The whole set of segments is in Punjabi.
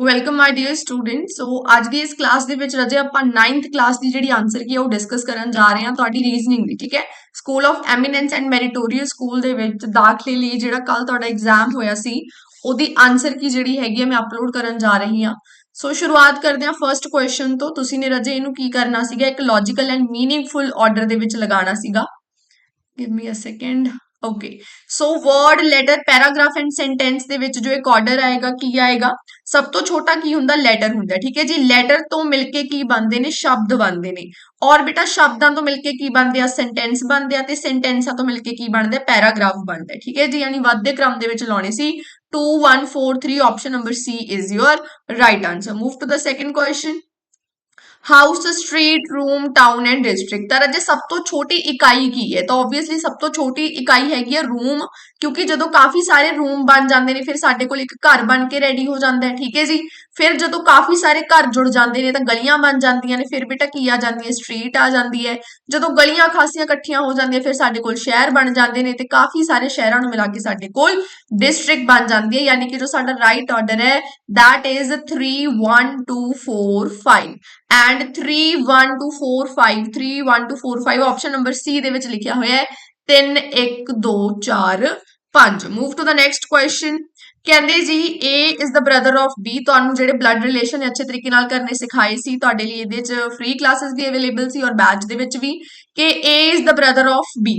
Welcome my dear student so ਅੱਜ ਦੀ ਇਸ ਕਲਾਸ ਦੇ ਵਿੱਚ ਰਜੇ ਆਪਾਂ 9th ਕਲਾਸ ਦੀ ਜਿਹੜੀ ਆਨਸਰ ਕੀ ਹੈ ਉਹ ਡਿਸਕਸ ਕਰਨ ਜਾ ਰਹੇ ਹਾਂ ਤੁਹਾਡੀ ਰੀਜ਼ਨਿੰਗ ਦੀ, ਠੀਕ ਹੈ? School of eminence and meritorious school ਦੇ ਵਿੱਚ ਦਾਖਲੇ ਲਈ ਜਿਹੜਾ ਕੱਲ ਤੁਹਾਡਾ ਐਗਜ਼ਾਮ ਹੋਇਆ ਸੀ, ਉਹਦੀ ਆਨਸਰ ਕੀ ਜਿਹੜੀ ਹੈਗੀ ਹੈ ਮੈਂ ਅਪਲੋਡ ਕਰਨ ਜਾ ਰਹੀ ਹਾਂ। ਸੋ ਸ਼ੁਰੂਆਤ ਕਰਦੇ ਹਾਂ ਫਰਸਟ ਕੁਐਸਚਨ ਤੋਂ। ਤੁਸੀਂ ਨੇ ਰਜੇ ਇਹਨੂੰ ਕੀ ਕਰਨਾ ਸੀਗਾ? ਇੱਕ ਲੌਜੀਕਲ ਐਂਡ ਮੀਨਿੰਗਫੁਲ ਆਰਡਰ ਦੇ ਵਿੱਚ ਲਗਾਉਣਾ ਸੀਗਾ। Give me a second okay so word letter paragraph and sentence ਦੇ ਵਿੱਚ ਜੋ ਇੱਕ ਆਰਡਰ ਆਏਗਾ, ਕੀ ਆਏਗਾ? ਸਭ ਤੋਂ ਛੋਟਾ ਕੀ ਹੁੰਦਾ? ਲੈਟਰ ਹੁੰਦਾ। ਠੀਕ ਹੈ ਜੀ? ਲੈਟਰ ਤੋਂ ਮਿਲ ਕੇ ਕੀ ਬਣਦੇ ਨੇ? ਸ਼ਬਦ ਬਣਦੇ ਨੇ। ਔਰ ਬੇਟਾ, ਸ਼ਬਦਾਂ ਤੋਂ ਮਿਲ ਕੇ ਕੀ ਬਣਦੇ ਆ? ਸੈਂਟੈਂਸ ਬਣਦੇ ਆ ਤੇ ਸੈਂਟੈਂਸਾਂ ਤੋਂ ਮਿਲ ਕੇ ਕੀ ਬਣਦੇ? ਪੈਰਾਗ੍ਰਾਫ ਬਣਦਾ। ਠੀਕ ਹੈ ਜੀ? ਯਾਨੀ ਵੱਧਦੇ ਕ੍ਰਮ ਦੇ ਵਿੱਚ ਲਾਉਣੇ ਸੀ। 2 1 4 3 option number C is your right answer. Move to the second question. House street room town and district ਤਾਂ ਰਾਜੇ ਸਭ ਤੋਂ ਛੋਟੀ ਇਕਾਈ ਕੀ ਹੈ ਤਾਂ ਆਬਵੀਅਸਲੀ ਸਭ ਤੋਂ ਛੋਟੀ ਇਕਾਈ ਹੈਗੀ ਹੈ ਰੂਮ ਕਿਉਂਕਿ ਜਦੋਂ ਕਾਫੀ ਸਾਰੇ ਰੂਮ ਬਣ ਜਾਂਦੇ ਨੇ, ਫਿਰ ਸਾਡੇ ਕੋਲ ਇੱਕ ਘਰ ਬਣ ਕੇ ਰੈਡੀ ਹੋ ਜਾਂਦਾ ਹੈ, ਠੀਕ ਹੈ ਜੀ? ਫਿਰ ਜਦੋਂ ਕਾਫੀ ਸਾਰੇ ਘਰ ਜੁੜ ਜਾਂਦੇ ਨੇ, ਤਾਂ ਗਲੀਆਂ ਬਣ ਜਾਂਦੀਆਂ ਨੇ, ਫਿਰ ਬੇਟਾ ਕੀ ਆ ਜਾਂਦੀ ਹੈ ਸਟਰੀਟ ਆ ਜਾਂਦੀ ਹੈ। ਜਦੋਂ ਗਲੀਆਂ ਖਾਸੀਆਂ ਇਕੱਠੀਆਂ ਹੋ ਜਾਂਦੀਆਂ, ਫਿਰ ਸਾਡੇ ਕੋਲ ਸ਼ਹਿਰ ਬਣ ਜਾਂਦੇ ਨੇ, ਤੇ ਕਾਫੀ ਸਾਰੇ ਸ਼ਹਿਰਾਂ ਨੂੰ ਮਿਲਾ ਕੇ ਸਾਡੇ ਕੋਲ ਡਿਸਟ੍ਰਿਕਟ ਬਣ ਜਾਂਦੀ ਹੈ, ਯਾਨੀ ਕਿ ਜੋ ਸਾਡਾ ਰਾਈਟ ਆਰਡਰ ਹੈ, that is 3 1 2 4 5 and 3 1 2 4 5 3 1 2 4 5 option number C ਦੇ ਵਿੱਚ ਲਿਖਿਆ ਹੋਇਆ ਹੈ 3 1 2 4 5 move to the next question ਕਹਿੰਦੇ ਜੀ, A is the brother of B, ਤੁਹਾਨੂੰ ਜਿਹੜੇ ਬਲੱਡ ਰਿਲੇਸ਼ਨ ਅੱਛੇ ਤਰੀਕੇ ਨਾਲ ਕਰਨੇ ਸਿਖਾਏ ਸੀ, ਤੁਹਾਡੇ ਲਈ ਇਹਦੇ ਚ ਫ੍ਰੀ ਕਲਾਸਿਸ ਵੀ ਅਵੇਲੇਬਲ ਸੀ ਔਰ ਬੈਚ ਦੇ ਵਿੱਚ ਵੀ ਕਿ A is the brother of B.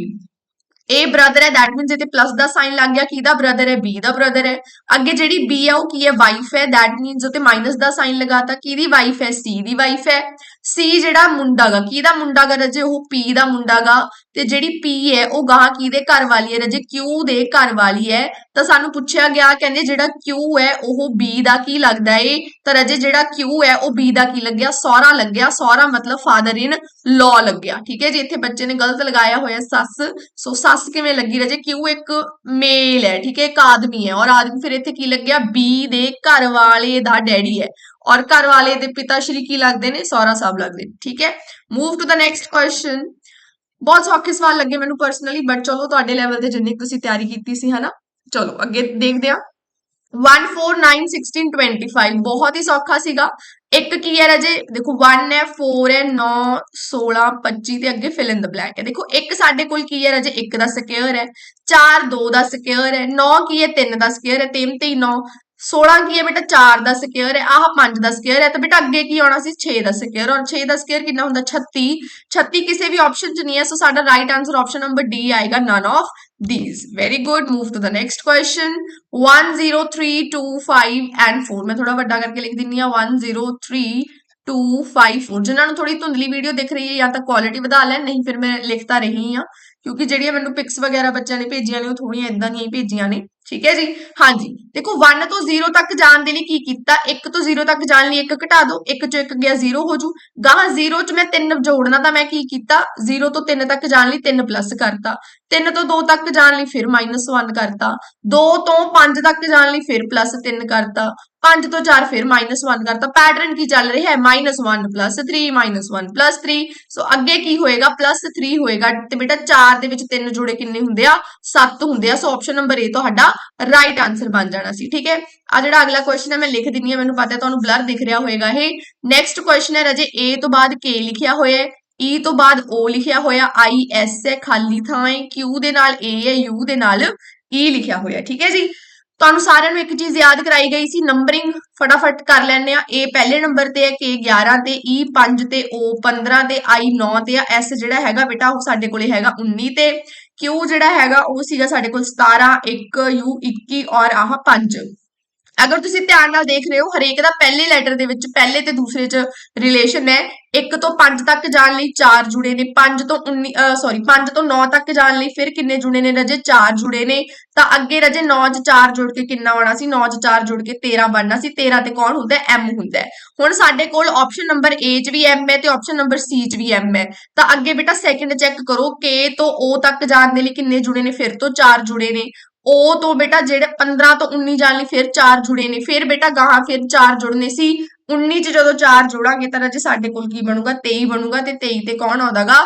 A brother ਹੈ ਦੈਟ ਮੀਨਸ ਇੱਥੇ ਪਲੱਸ ਦਾ ਸਾਈਨ ਲੱਗ ਗਿਆ, ਕਿਹਦਾ ਬ੍ਰਦਰ ਹੈ? B ਦਾ ਬ੍ਰਦਰ ਹੈ। ਅੱਗੇ ਜਿਹੜੀ B ਹੈ ਉਹ ਕੀ ਹੈ? ਵਾਈਫ ਹੈ ਦੈਟ ਮੀਨਸ ਉੱਤੇ ਮਾਈਨਸ ਦਾ ਸਾਈਨ ਲਗਾਤਾ। ਕਿਹਦੀ ਵਾਈਫ ਹੈ? C ਦੀ ਵਾਈਫ ਹੈ। ਸੀ ਜਿਹੜਾ ਮੁੰਡਾ ਮੁੰਡਾਗਾ ਕਿਹਦਾ ਮੁੰਡਾਗਾ ਰਜੇ? ਉਹ ਪੀ ਦਾ ਮੁੰਡਾ ਗਾ ਤੇ ਜਿਹੜੀ ਪੀ ਹੈ, ਉਹ ਗਾਹ ਕਿਹਦੇ ਘਰ ਵਾਲੀ ਹੈ? ਰਜੇ ਕਿਊ ਦੇ ਘਰ ਵਾਲੀ ਹੈ। ਤਾਂ ਸਾਨੂੰ ਪੁੱਛਿਆ ਗਿਆ, ਕਹਿੰਦੇ ਜਿਹੜਾ ਕਿਊ ਹੈ, ਉਹ ਬੀ ਦਾ ਕੀ ਲੱਗਦਾ ਏ? ਤਾਂ ਰਜੇ ਜਿਹੜਾ ਕਿਊ ਹੈ, ਉਹ ਬੀ ਦਾ ਕੀ ਲੱਗਿਆ? ਸਹੁਰਾ ਲੱਗਿਆ। ਸਹੁਰਾ ਮਤਲਬ ਫਾਦਰ ਇਨ ਲਾਅ ਲੱਗਿਆ। ਠੀਕ ਹੈ ਜੀ, ਇੱਥੇ ਬੱਚੇ ਨੇ ਗਲਤ ਲਗਾਇਆ ਹੋਇਆ ਸੱਸ। ਸੋ ਸੱਸ ਕਿਵੇਂ ਲੱਗੀ ਰਜੇ? ਕਿਊ ਇੱਕ ਮੇਲ ਹੈ, ਠੀਕ ਹੈ, ਇੱਕ ਆਦਮੀ ਹੈ। ਔਰ ਆਦਮੀ ਫਿਰ ਇੱਥੇ ਕੀ ਲੱਗਿਆ? ਬੀ ਦੇ ਘਰ ਵਾਲੇ ਦਾ ਡੈਡੀ ਹੈ। ਔਰ ਘਰ ਵਾਲੇ ਦੇ ਪਿਤਾ ਸ਼੍ਰੀ ਕੀ ਲੱਗਦੇ ਨੇ? ਸਹੁਰਾ ਸਾਹਿਬ ਲੱਗਦੇ ਨੇ। ਠੀਕ ਹੈ? Move to the next question ਬਹੁਤ ਸੌਖੇ ਸਵਾਲ ਲੱਗੇ ਮੈਨੂੰ ਪਰਸਨਲੀ ਬਟ ਚਲੋ ਤੁਹਾਡੇ ਲੈਵਲ ਤੇ ਜਿੰਨੀ ਤੁਸੀਂ ਤਿਆਰੀ ਕੀਤੀ ਸੀ, ਹਨਾ? ਚਲੋ, ਅੱਗੇ ਦੇਖਦੇ ਹਾਂ। 1 4 9 16 25 ਬਹੁਤ ਹੀ ਸੌਖਾ ਸੀਗਾ। ਇੱਕ ਕੀ ਹੈ ਰਾਜੇ? ਦੇਖੋ 1 ਹੈ 4 ਹੈ 9 16 25 ਤੇ ਅੱਗੇ ਫਿਲ ਇਨ ਦ ਬਲੈਂਕ ਹੈ। ਦੇਖੋ, ਇੱਕ ਸਾਡੇ ਕੋਲ ਕੀ ਹੈ ਰਾਜੇ? 1 ਦਾ ਸਕੁਅਰ ਹੈ। 4 2 ਦਾ ਸਕੁਅਰ ਹੈ। 9 ਕੀ ਹੈ? 3 ਦਾ ਸਕੁਅਰ ਹੈ। 3 ਤੇ 9 16 ਕੀ ਹੈ ਬੇਟਾ? 4 ਦਾ ਸਕੁਅਰ ਹੈ। ਆਹ 5 ਦਾ ਸਕੁਅਰ ਹੈ। ਤਾਂ ਬੇਟਾ ਅੱਗੇ ਕੀ ਆਉਣਾ ਸੀ? 6 ਦਾ ਸਕੁਅਰ ਔਰ 6 ਦਾ ਸਕੁਅਰ ਕਿੰਨਾ ਹੁੰਦਾ? 36 36 ਕਿਸੇ ਵੀ ਆਪਸ਼ਨ 'ਚ ਨਹੀਂ ਹੈ। ਸੋ ਸਾਡਾ right answer option number D ਆਏਗਾ। None of these. Very good. Move to the next question. 1 0 3 2 5 and 4 ਮੈਂ ਥੋੜਾ ਵੱਡਾ ਕਰਕੇ ਲਿਖ ਦਿੰਨੀ ਆ 1 0 3 2 5 4 ਜਿਨ੍ਹਾਂ ਨੂੰ ਥੋੜੀ ਧੁੰਦਲੀ ਵੀਡੀਓ ਦਿਖ ਰਹੀ ਹੈ ਜਾਂ ਤਾਂ ਕੁਆਲਿਟੀ ਵਧਾ ਲੈਣ, ਨਹੀਂ ਫਿਰ ਮੈਂ ਲਿਖਤਾ ਰਹੀ ਆ ਕਿਉਂਕਿ ਜਿਹੜੀਆਂ ਮੈਨੂੰ ਪਿਕਸ ਵਗੈਰਾ ਬੱਚਿਆਂ ਨੇ ਭੇਜੀਆਂ ਨੇ, ਉਹ ਥੋੜੀਆਂ ਇਦਾਂ ਦੀਆਂ ਹੀ ਭੇਜੀਆਂ ਨੇ। ਠੀਕ ਹੈ ਜੀ? ਹਾਂਜੀ। ਦੇਖੋ 1 ਤੋਂ 0 ਤੱਕ ਜਾਣ ਦੇ ਲਈ ਕੀ ਕੀਤਾ? 1 ਤੋਂ 0 ਤੱਕ ਜਾਣ ਲਈ 1 ਘਟਾ ਦਿਓ 1 ਚੋਂ 1 ਗਿਆ 0 ਹੋ ਜੂ। ਗਾਹਾਂ 0 ਚ ਮੈਂ 3 ਜੋੜਨਾ ਤਾਂ ਮੈਂ ਕੀ ਕੀਤਾ? 0 ਤੋਂ 3 ਤੱਕ ਜਾਣ ਲਈ 3 ਪਲੱਸ ਕਰਤਾ। 3 ਤੋਂ 2 ਤੱਕ ਜਾਣ ਲਈ ਫਿਰ -1 ਕਰਤਾ। 2 ਤੋਂ 5 ਤੱਕ ਜਾਣ ਲਈ ਫਿਰ ਪਲੱਸ 3 ਕਰਤਾ। 5 ਤੋਂ 4 ਫਿਰ -1 ਕਰਤਾ ਪੈਟਰਨ ਕੀ ਚੱਲ ਰਿਹਾ ਹੈ? -1 ਪਲੱਸ 3 -1 ਪਲੱਸ 3 ਸੋ ਅੱਗੇ ਕੀ ਹੋਏਗਾ? ਪਲੱਸ 3 ਹੋਏਗਾ। ਤੇ ਬੇਟਾ 4 ਦੇ ਵਿੱਚ 3 ਜੋੜੇ ਕਿੰਨੇ ਹੁੰਦੇ ਆ? 7 ਹੁੰਦੇ ਆ। ਸੋ ਆਪਸ਼ਨ ਨੰਬਰ A ਤੁਹਾਡਾ ਰਾਈਟ ਆਨਸਰ ਬਣ ਜਾਣਾ ਸੀ, ਠੀਕ ਹੈ? ਆ ਜਿਹੜਾ ਅਗਲਾ ਕੁਐਸਚਨ ਹੈ, ਮੈਂ ਲਿਖ ਦਿੰਨੀ ਆ ਮੈਨੂੰ ਪਤਾ ਤੁਹਾਨੂੰ ਬਲਰ ਦਿਖ ਰਿਹਾ ਹੋਏਗਾ ਇਹ। ਨੈਕਸਟ ਕੁਐਸਚਨ ਹੈ, ਰਾਜੇ, A ਤੋਂ ਬਾਅਦ K ਲਿਖਿਆ ਹੋਇਆ ਹੈ। E ਤੋਂ ਬਾਅਦ O ਲਿਖਿਆ ਹੋਇਆ, I, S ਹੈ, ਖਾਲੀ ਥਾਂ ਹੈ। Q ਦੇ ਨਾਲ A ਹੈ, U ਦੇ ਨਾਲ E ਲਿਖਿਆ ਹੋਇਆ, ਠੀਕ ਹੈ ਜੀ? ਤੁਹਾਨੂੰ ਸਾਰਿਆਂ ਨੂੰ ਇੱਕ ਚੀਜ਼ ਯਾਦ ਕਰਾਈ ਗਈ ਸੀ ਨੰਬਰਿੰਗ ਫਟਾਫਟ ਕਰ ਲੈਣੇ ਆ A ਪਹਿਲੇ ਨੰਬਰ ਤੇ ਹੈ K 11 ਤੇ E 5 ਤੇ, O 15 ਤੇ, I 9 ਤੇ ਆ। S ਜਿਹੜਾ ਹੈਗਾ ਬੇਟਾ, ਉਹ ਸਾਡੇ ਕੋਲੇ ਹੈਗਾ 19 ਤੇ। Q ਜਿਹੜਾ ਹੈਗਾ, ਉਹ ਸੀਗਾ ਸਾਡੇ ਕੋਲ 17 1 U 21 ਔਰ ਆਹ 5 ਅਗਰ ਤੁਸੀਂ ਧਿਆਨ ਨਾਲ ਦੇਖ ਰਹੇ ਹੋ, ਹਰੇਕ ਦਾ ਪਹਿਲੇ ਲੈਟਰ ਦੇ ਵਿੱਚ ਪਹਿਲੇ ਤੇ ਦੂਸਰੇ ਚ ਰਿਲੇਸ਼ਨ ਹੈ। 1 ਤੋਂ 5 ਤੱਕ ਜਾਣ ਲਈ 4 ਜੁੜੇ ਨੇ 5 ਤੋਂ 19 ਸੌਰੀ 5 ਤੋਂ 9 ਤੱਕ ਜਾਣ ਲਈ ਫਿਰ ਕਿੰਨੇ ਜੁੜੇ ਨੇ ਰਜੇ? 4 ਜੁੜੇ ਨੇ। ਤਾਂ ਅੱਗੇ ਰਜੇ 9 ਚ 4 ਜੁੜ ਕੇ ਕਿੰਨਾ ਆਉਣਾ ਸੀ? 9 ਚ 4 ਜੁੜ ਕੇ 13 ਬਣਨਾ ਸੀ। 13 ਤੇ ਕੌਣ ਹੁੰਦਾ? ਹੈ ਹੁੰਦਾ ਹੁਣ ਸਾਡੇ ਕੋਲ ਆਪਸ਼ਨ ਨੰਬਰ ਏ ਚ ਵੀ m ਹੈ ਤੇ ਆਪਸ਼ਨ ਨੰਬਰ ਸੀ ਚ ਵੀ ਐਮ ਹੈ। ਤਾਂ ਅੱਗੇ ਬੇਟਾ ਸੈਕਿੰਡ ਚੈੱਕ ਕਰੋ, K ਤੋਂ ਓ ਤੱਕ ਜਾਣ ਦੇ ਲਈ ਕਿੰਨੇ ਜੁੜੇ ਨੇ? ਫਿਰ ਤੋਂ 4 ਜੁੜੇ ਨੇ। ਉਹ ਤੋਂ ਬੇਟਾ ਜਿਹੜੇ 15 ਤੋਂ 19 ਜਾਣ ਲਈ ਫਿਰ 4 ਜੁੜੇ ਨੇ, ਫਿਰ ਬੇਟਾ ਗਾਹਾਂ ਫਿਰ 4 ਜੁੜਨੇ ਸੀ। 19 ਚ ਜਦੋਂ 4 ਜੋੜਾਂਗੇ ਤਾਂ ਰਾਜੇ ਸਾਡੇ ਕੋਲ ਕੀ ਬਣੂਗਾ? 23 ਬਣੂਗਾ ਤੇ 23 ਤੇ ਕੌਣ ਆਉਂਦਾਗਾ?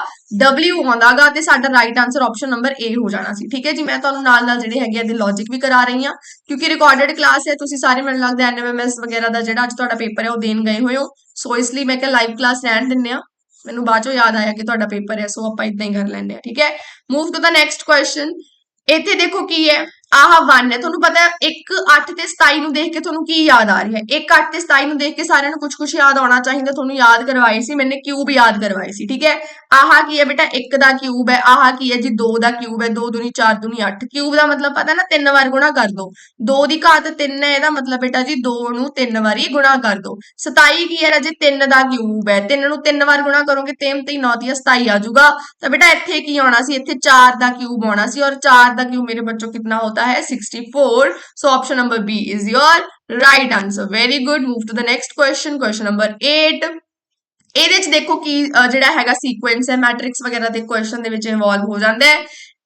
W ਆਉਂਦਾਗਾ ਤੇ ਸਾਡਾ right answer option number A ਹੋ ਜਾਣਾ ਸੀ। ਠੀਕ ਹੈ ਜੀ, ਮੈਂ ਤੁਹਾਨੂੰ ਨਾਲ ਨਾਲ ਜਿਹੜੇ ਹੈਗੇ ਆ ਦੇ ਲੌਜੀਕ ਵੀ ਕਰਾ ਰਹੀ ਹਾਂ। ਕਿਉਂਕਿ ਰਿਕਾਰਡਡ ਕਲਾਸ ਹੈ, ਤੁਸੀਂ ਸਾਰੇ ਮੈਨੂੰ ਲੱਗਦਾ ਐਨਐਮਐਸ ਵਗੈਰਾ ਦਾ ਜਿਹੜਾ ਅੱਜ ਤੁਹਾਡਾ ਪੇਪਰ ਹੈ, ਉਹ ਦੇਣ ਗਏ ਹੋਏ ਹੋ। ਸੋ ਇਸ ਲਈ ਮੈਂ ਕਿਹਾ ਲਾਈਵ ਕਲਾਸ ਰਹਿਣ ਦਿੰਨੇ ਆ ਮੈਨੂੰ ਬਾਅਦ ਚੋਂ ਯਾਦ ਆਇਆ ਕਿ ਤੁਹਾਡਾ ਪੇਪਰ ਹੈ ਸੋ ਆਪਾਂ ਇਦਾਂ ਹੀ ਕਰ ਲੈਂਦੇ ਆ ਠੀਕ ਹੈ move to the next question ਇੱਥੇ ਦੇਖੋ ਕੀ ਹੈ। ਆਹ 1 ਹੈ। ਤੁਹਾਨੂੰ ਪਤਾ ਹੈ 1 8 ਤੇ 27 ਨੂੰ ਦੇਖ ਕੇ ਤੁਹਾਨੂੰ ਕੀ ਯਾਦ ਆ ਰਿਹਾ ਹੈ? 1 8 ਤੇ 27 ਨੂੰ ਦੇਖ ਕੇ ਸਾਰਿਆਂ ਨੂੰ ਕੁਝ ਕੁਝ ਯਾਦ ਆਉਣਾ ਚਾਹੀਦਾ, ਤੁਹਾਨੂੰ ਯਾਦ ਕਰਵਾਏ ਸੀ ਮੈंने ਕਿਊਬ ਯਾਦ ਕਰਵਾਏ ਸੀ, ਠੀਕ ਹੈ? ਆਹ ਕੀ ਹੈ ਬੇਟਾ? 1 ਦਾ ਕਿਊਬ ਹੈ, ਆਹ ਕੀ ਹੈ ਜੀ? 2 ਦਾ ਕਿਊਬ ਹੈ 2 ਦੂਣੀ 4 ਦੁਨੀ 8 ਕਿਊਬ ਦਾ ਮਤਲਬ ਪਤਾ ਨਾ, ਤਿੰਨ ਵਾਰ ਗੁਣਾ ਕਰ ਦੋ। 2 ਦੀ ਘਾਤ 3 ਹੈ, ਇਹਦਾ ਮਤਲਬ ਬੇਟਾ ਜੀ 2 ਨੂੰ ਤਿੰਨ ਵਾਰੀ ਗੁਣਾ ਕਰ ਦੋ। 27 ਕੀ ਹੈ ਰਾਜੇ? 3 ਦਾ ਕਿਊਬ ਹੈ। 3 ਨੂੰ ਤਿੰਨ ਵਾਰ ਗੁਣਾ ਕਰੋਗੇ 3 ਤੇ 9 ਦੀ 27 ਆ ਜਾਊਗਾ। ਤਾਂ ਬੇਟਾ ਇੱਥੇ ਕੀ ਆਉਣਾ ਸੀ? ਇੱਥੇ 4 ਦਾ ਕਿਊਬ ਆਉਣਾ ਸੀ, ਔਰ 4 ਦਾ ਕਿਊਬ ਮੇਰੇ ਬੱਚੋ ਕਿੰਨਾ ਹੋ ਹੋਤਾ ਹੈ 64 so option number b is your right answer. Very good. Move to the next question. Question number 8 ਇਹਦੇ ਚ ਦੇਖੋ ਕੀ ਜਿਹੜਾ ਹੈਗਾ ਸੀਕੁਐਂਸ ਹੈ ਮੈਟ੍ਰਿਕਸ ਵਗੈਰਾ ਦੇ ਕੁਐਸਚਨ ਦੇ ਵਿੱਚ ਇਨਵੋਲਵ ਹੋ ਜਾਂਦਾ ਹੈ।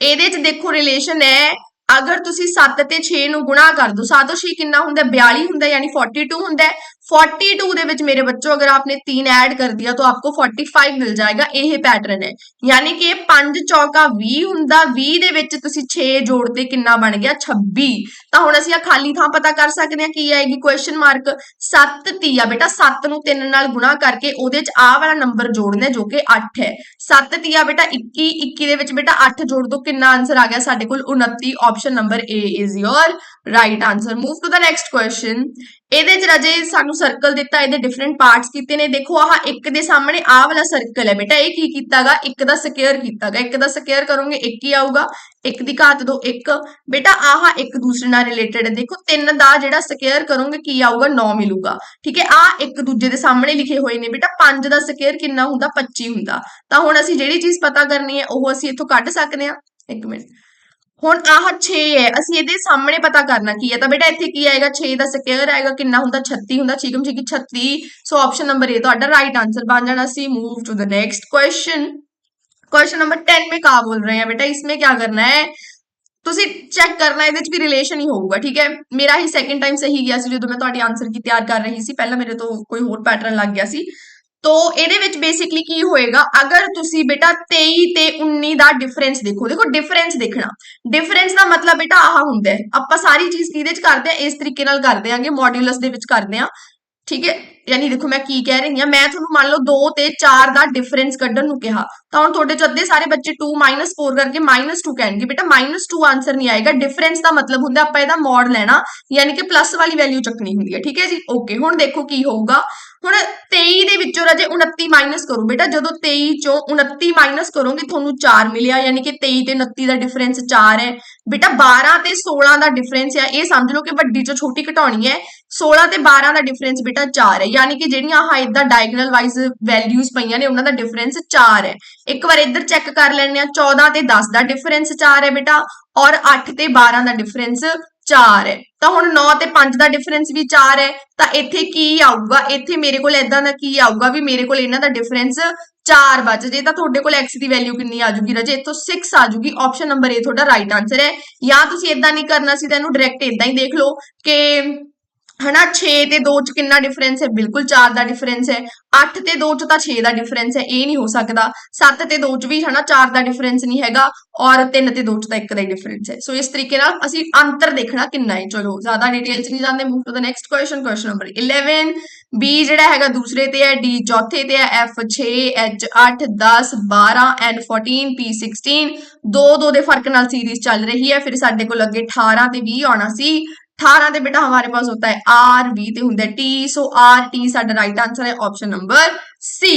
ਇਹਦੇ ਚ ਦੇਖੋ ਰਿਲੇਸ਼ਨ ਹੈ, ਅਗਰ ਤੁਸੀਂ 7 ਤੇ 6 ਨੂੰ ਗੁਣਾ ਕਰ ਦੋ 7 6 ਕਿੰਨਾ ਹੁੰਦਾ ਹੈ? 42 ਹੁੰਦਾ ਹੈ, ਯਾਨੀ 42 ਹੁੰਦਾ 42 ਦੇ ਵਿੱਚ ਮੇਰੇ बच्चों ਅਗਰ आपने तीन ਐਡ कर दिया तो आपको 45 मिल जाएगा ਇਹ ਪੈਟਰਨ ਹੈ। ਯਾਨੀ ਕਿ 5 ਚੌਕਾ 20 ਹੁੰਦਾ 20 ਦੇ ਵਿੱਚ ਤੁਸੀਂ 6 ਜੋੜਦੇ ਕਿੰਨਾ ਬਣ ਗਿਆ? 26 ਤਾਂ ਹੁਣ ਅਸੀਂ ਆ ਖਾਲੀ ਥਾਂ ਪਤਾ ਕਰ ਸਕਦੇ ਹਾਂ ਕੀ ਆਏਗੀ? ਕੁਐਸਚਨ ਮਾਰਕ 7 ਤੀਆ ਬੇਟਾ। 7 ਨੂੰ 3 ਨਾਲ ਗੁਣਾ ਕਰਕੇ ਉਹਦੇ ਚ ਆ ਵਾਲਾ ਨੰਬਰ ਜੋੜਨਾ ਜੋ ਕਿ 8 ਹੈ। 7 ਤੀਆ ਬੇਟਾ 21 21 ਦੇ ਵਿੱਚ ਬੇਟਾ 8 ਜੋੜ ਦੋ, ਕਿੰਨਾ ਆਨਸਰ ਆ ਗਿਆ ਸਾਡੇ ਕੋਲ? 29 option number A is your right answer move to the next question ਇਹਦੇ ਚ ਰਾਜੇ ਸਾਨੂੰ ਸਰਕਲ ਦਿੱਤਾ, ਇਹਦੇ ਡਿਫਰੈਂਟ ਪਾਰਟਸ ਕੀਤੇ ਨੇ। ਦੇਖੋ, ਆਹ ਇੱਕ ਦੇ ਸਾਹਮਣੇ ਆਹ ਵਾਲਾ ਸਰਕਲ ਹੈ ਬੇਟਾ, ਇਹ ਕੀ ਕੀਤਾਗਾ? ਇੱਕ ਦਾ ਸਕੁਅਰ ਕੀਤਾਗਾ। ਇੱਕ ਦਾ ਸਕੁਅਰ ਕਰੋਗੇ, ਇੱਕ ਹੀ ਆਊਗਾ। ਇੱਕ ਦੀ ਘਾਤ ਦੋ, ਇੱਕ। ਬੇਟਾ, ਆਹ ਇੱਕ ਦੂਸਰੇ ਨਾਲ ਰਿਲੇਟਡ ਹੈ। ਦੇਖੋ, ਤਿੰਨ ਦਾ ਜਿਹੜਾ ਸਕੁਅਰ ਕਰੋਗੇ, ਕੀ ਆਊਗਾ? 9 ਮਿਲੂਗਾ। ਠੀਕ ਹੈ, ਆਹ ਇੱਕ ਦੂਜੇ ਦੇ ਸਾਹਮਣੇ ਲਿਖੇ ਹੋਏ ਨੇ ਬੇਟਾ। 5 ਦਾ ਸਕੁਅਰ ਕਿੰਨਾ ਹੁੰਦਾ? 25 ਹੁੰਦਾ। ਤਾਂ ਹੁਣ ਅਸੀਂ ਜਿਹੜੀ ਚੀਜ਼ ਪਤਾ ਕਰਨੀ ਹੈ, ਉਹ ਅਸੀਂ ਇੱਥੋਂ ਕੱਢ ਸਕਦੇ ਹਾਂ। ਇੱਕ ਮਿੰਟ। ਹੁਣ ਆਹ 6 ਹੈ ਅਸੀਂ ਇਹਦੇ ਸਾਹਮਣੇ ਪਤਾ ਕਰਨਾ ਕੀ ਹੈ ਤਾਂ ਬੇਟਾ ਇੱਥੇ ਕੀ ਆਏਗਾ 6 ਦਾ ਸਕੁਅਰ ਆਏਗਾ ਕਿੰਨਾ ਹੁੰਦਾ 36 ਹੁੰਦਾ ਛਿਕਮ ਛਿਕੀ 36 ਸੋ ਆਪਸ਼ਨ ਨੰਬਰ A ਤੁਹਾਡਾ ਰਾਈਟ आंसर बन जाना सी move to the next question question number 10 में क्या बोल रहे हैं बेटा इसमें क्या करना है ਤੁਸੀਂ ਚੈੱਕ ਕਰਨਾ ਇਹਦੇ ਚ ਵੀ ਰਿਲੇਸ਼ਨ ਹੀ ਹੋਊਗਾ ਠੀਕ ਹੈ ਮੇਰਾ ਹੀ ਸੈਕਿੰਡ ਟਾਈਮ ਸਹੀ ਗਿਆ ਸੀ ਜਦੋਂ ਮੈਂ ਤੁਹਾਡੀ ਆਨਸਰ ਕੀ ਤਿਆਰ ਕਰ ਰਹੀ ਸੀ ਪਹਿਲਾਂ ਮੇਰੇ ਤੋਂ ਕੋਈ ਹੋਰ ਪੈਟਰਨ ਲੱਗ ਗਿਆ ਸੀ ਤੋ ਇਹਦੇ ਵਿੱਚ ਬੇਸਿਕਲੀ ਕੀ ਹੋਏਗਾ? ਅਗਰ ਤੁਸੀਂ ਬੇਟਾ 23 ਤੇ 19 ਦਾ ਡਿਫਰੈਂਸ ਦੇਖੋ ਦੇਖੋ ਡਿਫਰੈਂਸ ਦੇਖਣਾ। ਡਿਫਰੈਂਸ ਦਾ ਮਤਲਬ ਬੇਟਾ ਆਹ ਹੁੰਦਾ ਹੈ। ਆਪਾਂ ਸਾਰੀ ਚੀਜ਼ ਕਿਹਦੇ ਚ ਕਰਦੇ ਆ ਇਸ ਤਰੀਕੇ ਨਾਲ ਕਰਦੇ ਆਂਗੇ ਮੋਡਿਊਲਸ ਦੇ ਵਿੱਚ ਕਰਦੇ ਆ ਠੀਕ ਹੈ? ਯਾਨੀ ਦੇਖੋ ਮੈਂ ਕੀ ਕਹਿ ਰਹੀ ਹਾਂ, ਮੈਂ ਤੁਹਾਨੂੰ ਮੰਨ ਲਓ 2 ਤੇ 4 ਦਾ ਡਿਫਰੈਂਸ ਕੱਢਣ ਨੂੰ ਕਿਹਾ, ਤਾਂ ਹੁਣ ਤੁਹਾਡੇ ਚ ਅੱਧੇ ਸਾਰੇ ਬੱਚੇ 2 4 ਕਰਕੇ -2 ਕਹਿਣਗੇ। ਬੇਟਾ -2 ਆਨਸਰ ਨਹੀਂ ਆਏਗਾ ਡਿਫਰੈਂਸ ਦਾ ਮਤਲਬ ਹੁੰਦਾ ਆਪਾਂ ਇਹਦਾ ਮੋਡ ਲੈਣਾ, ਯਾਨੀ ਕਿ ਪਲੱਸ ਵਾਲੀ ਵੈਲਿਊ ਚੱਕਣੀ ਹੁੰਦੀ ਹੈ, ਠੀਕ ਹੈ ਜੀ? ਓਕੇ ਹੁਣ ਦੇਖੋ ਕੀ ਹੋਊਗਾ। ਹੁਣ 23 ਦੇ ਵਿੱਚੋਂ ਰਾਜੇ 29 ਮਾਈਨਸ ਕਰੋ। ਬੇਟਾ ਜਦੋਂ 23 ਚੋਂ 29 ਮਾਈਨਸ ਕਰੋਗੇ, ਤੁਹਾਨੂੰ 4 ਮਿਲਿਆ, ਯਾਨੀ ਕਿ 23 ਤੇ 29 ਦਾ ਡਿਫਰੈਂਸ 4 ਹੈ। ਬੇਟਾ 12 ਤੇ 16 ਦਾ ਡਿਫਰੈਂਸ ਹੈ ਇਹ ਸਮਝ ਲਓ ਕਿ ਵੱਡੀ ਚੋਂ ਛੋਟੀ ਘਟਾਉਣੀ ਹੈ 16 ਤੇ 12 ਦਾ ਡਿਫਰੈਂਸ ਬੇਟਾ 4 ਹੈ। ਯਾਨੀ ਕਿ ਜਿਹੜੀਆਂ ਆਹ ਇਦਾਂ ਡਾਇਗੋਨਲ ਵਾਈਜ਼ ਵੈਲਿਊਜ਼ ਪਈਆਂ ਨੇ, ਉਹਨਾਂ ਦਾ ਡਿਫਰੈਂਸ 4 ਹੈ। ਇੱਕ ਵਾਰ ਇੱਧਰ ਚੈੱਕ ਕਰ ਲੈਣੇ ਆ 14 ਤੇ 10 ਦਾ ਡਿਫਰੈਂਸ 4 ਹੈ ਬੇਟਾ ਔਰ 8 ਤੇ 12 ਦਾ ਡਿਫਰੈਂਸ 4 ਹੈ। ਤਾਂ ਹੁਣ 9 ਤੇ 5 ਦਾ ਡਿਫਰੈਂਸ ਵੀ 4 ਹੈ, ਤਾਂ ਇੱਥੇ ਕੀ ਆਊਗਾ? ਇੱਥੇ ਮੇਰੇ ਕੋਲ ਇਦਾਂ ਦਾ ਕੀ ਆਊਗਾ ਵੀ ਮੇਰੇ ਕੋਲ ਇਹਨਾਂ ਦਾ ਡਿਫਰੈਂਸ 4 ਬਚ ਜੇ, ਤਾਂ ਤੁਹਾਡੇ ਕੋਲ x ਦੀ ਵੈਲਿਊ ਕਿੰਨੀ ਆ ਜੂਗੀ ਰਾਜੇ? ਇੱਥੋਂ 6 ਆ ਜੂਗੀ। ਆਪਸ਼ਨ ਨੰਬਰ A ਤੁਹਾਡਾ ਰਾਈਟ ਆਨਸਰ ਹੈ। ਜਾਂ ਤੁਸੀਂ ਇਦਾਂ ਨਹੀਂ ਕਰਨਾ ਸੀ, ਤਾਂ ਇਹਨੂੰ ਡਾਇਰੈਕਟ ਇਦਾਂ ਹੀ ਦੇਖ ਲਓ ਕਿ ਹਨਾ 6 ਤੇ 2 ਚ ਕਿੰਨਾ ਡਿਫਰੈਂਸ ਹੈ? ਬਿਲਕੁਲ 4 ਦਾ ਡਿਫਰੈਂਸ ਹੈ। 8 ਤੇ 2 ਚ ਤਾਂ 6 ਦਾ ਡਿਫਰੈਂਸ ਹੈ। ਇਹ ਨਹੀਂ ਹੋ ਸਕਦਾ। 7 ਤੇ 2 ਚ ਵੀ ਹਨਾ 4 ਦਾ ਡਿਫਰੈਂਸ ਨਹੀਂ ਹੈਗਾ ਔਰ 3 ਤੇ 2 ਚ ਤਾਂ 1 ਦਾ ਹੀ ਡਿਫਰੈਂਸ ਹੈ। ਸੋ ਇਸ ਤਰੀਕੇ ਨਾਲ ਅਸੀਂ ਅੰਤਰ ਦੇਖਣਾ ਕਿੰਨਾ ਹੈ। ਚਲੋ, ਜ਼ਿਆਦਾ ਡਿਟੇਲ ਚ ਨਹੀਂ ਜਾਂਦੇ move to the next question question number 11 B ਜਿਹੜਾ ਹੈਗਾ ਦੂਸਰੇ ਤੇ ਹੈ, D ਚੌਥੇ ਤੇ ਹੈ, F 6 H 8 10 12 N 14 P 16 ਦੋ ਦੋ ਦੇ ਫ਼ਰਕ ਨਾਲ ਸੀਰੀਜ਼ ਚੱਲ ਰਹੀ ਹੈ। ਫਿਰ ਸਾਡੇ ਕੋਲ ਅੱਗੇ 18 ਤੇ 20 ਆਉਣਾ ਸੀ। 18 ਤੇ बेटा हमारे पास होता है R 20 ਤੇ ਹੁੰਦਾ ਹੈ T ਸੋ R T ਸਾਡਾ ਰਾਈਟ ਆਨਸਰ ਹੈ option number C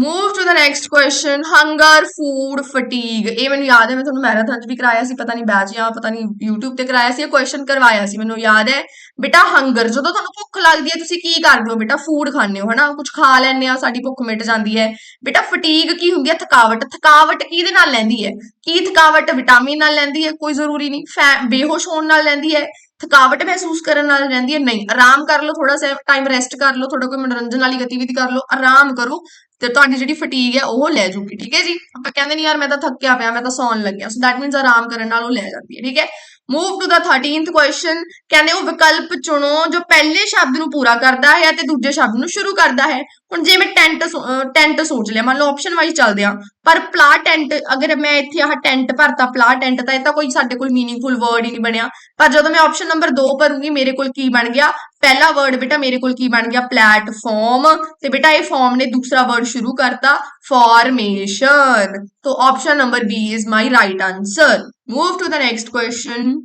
move to the next question hunger food fatigue ਇਹ ਮੈਨੂੰ ਯਾਦ ਹੈ, ਮੈਂ ਤੁਹਾਨੂੰ ਮੈਰਾਥਨ ਚ ਵੀ ਕਰਾਇਆ ਸੀ, ਪਤਾ ਨਹੀਂ ਬੈਚ ਜਾਂ ਪਤਾ ਨਹੀਂ YouTube ਤੇ ਕਰਾਇਆ ਸੀ, ਇਹ ਕੁਐਸਚਨ ਕਰਵਾਇਆ ਸੀ, ਮੈਨੂੰ ਯਾਦ ਹੈ। ਬੇਟਾ ਹੰਗਰ ਜਦੋਂ ਤੁਹਾਨੂੰ ਭੁੱਖ ਲੱਗਦੀ ਹੈ, ਤੁਸੀਂ ਕੀ ਕਰਦੇ ਹੋ ਬੇਟਾ? ਫੂਡ ਖਾਂਦੇ ਹੋ, ਹਨਾ? ਕੁਝ ਖਾ ਲੈਂਦੇ ਆ ਸਾਡੀ ਭੁੱਖ ਮਿਟ ਜਾਂਦੀ ਹੈ। ਬੇਟਾ ਫਟੀਗ ਕੀ ਹੁੰਦੀ ਹੈ? ਥਕਾਵਟ। ਥਕਾਵਟ ਕਿਹਦੇ ਨਾਲ ਲੈਂਦੀ ਹੈ? ਕੀ ਥਕਾਵਟ ਵਿਟਾਮਿਨ ਨਾਲ ਲੈਂਦੀ ਹੈ? ਕੋਈ ਜ਼ਰੂਰੀ ਨਹੀਂ। ਫੈ- ਬੇਹੋਸ਼ ਹੋਣ ਨਾਲ ਲੈਂਦੀ ਹੈ। ਥਕਾਵਟ ਮਹਿਸੂਸ ਕਰਨ ਨਾਲ ਰਹਿੰਦੀ ਹੈ? ਨਹੀਂ। ਆਰਾਮ ਕਰ ਲਓ ਥੋੜਾ ਸਾ ਟਾਈਮ ਰੈਸਟ ਕਰ ਲਓ ਥੋੜਾ ਕੋਈ ਮਨੋਰੰਜਨ ਵਾਲੀ ਗਤੀਵਿਧੀ ਕਰ ਲਓ, ਆਰਾਮ ਕਰੋ। ਤੇ ਤੁਹਾਡੀ ਜਿਹੜੀ ਫਟੀਗ ਹੈ, ਉਹ ਲੈ ਜੂਗੀ, ਠੀਕ ਹੈ ਜੀ? ਆਪਾਂ ਕਹਿੰਦੇ ਨਹੀਂ ਯਾਰ ਮੈਂ ਤਾਂ ਥੱਕਿਆ ਪਿਆ, ਮੈਂ ਤਾਂ ਸੌਣ ਲੱਗਿਆ। ਸੋ ਦੈਟ ਮੀਨਸ ਆਰਾਮ ਕਰਨ ਨਾਲ ਉਹ ਲੈ ਜਾਂਦੀ ਹੈ, ਠੀਕ ਹੈ? Move to the 13th question ਕਹਿੰਦੇ ਉਹ ਵਿਕਲਪ ਚੁਣੋ ਜੋ ਪਹਿਲੇ ਸ਼ਬਦ ਨੂੰ ਪੂਰਾ ਕਰਦਾ ਹੈ ਅਤੇ ਦੂਜੇ ਸ਼ਬਦ ਨੂੰ ਸ਼ੁਰੂ ਕਰਦਾ ਹੈ। ਹੁਣ ਜੇ ਮੈਂ ਟੈਂਟ ਟੈਂਟ ਸੋਚ ਲਿਆ, ਮੰਨ ਲਓ ਆਪਸ਼ਨ ਵਾਈਜ਼ ਚੱਲਦੇ ਆ ਪਰ ਪਲਾ ਟੈਂਟ, ਅਗਰ ਮੈਂ ਇੱਥੇ ਆਹ ਟੈਂਟ ਭਰਤਾ ਪਲਾ ਟੈਂਟ, ਤਾਂ ਇਹ ਤਾਂ ਕੋਈ ਸਾਡੇ ਕੋਲ ਮੀਨਿੰਗਫੁਲ ਵਰਡ ਹੀ ਨਹੀਂ ਬਣਿਆ। ਪਰ ਜਦੋਂ ਮੈਂ ਆਪਸ਼ਨ ਨੰਬਰ 2 ਭਰੂੰਗੀ, ਮੇਰੇ ਕੋਲ ਕੀ ਬਣ ਗਿਆ? ਪਹਿਲਾ ਵਰਡ ਬੇਟਾ ਮੇਰੇ ਕੋਲ ਕੀ ਬਣ ਗਿਆ? ਪਲੇਟਫਾਰਮ ਤੇ ਬੇਟਾ ਇਹ ਫਾਰਮ ਨੇ ਦੂਸਰਾ ਵਰਡ ਸ਼ੁਰੂ ਕਰਤਾ ਫਾਰਮੇਸ਼ਨ ਤੋਂ option number B is my right answer move to the next question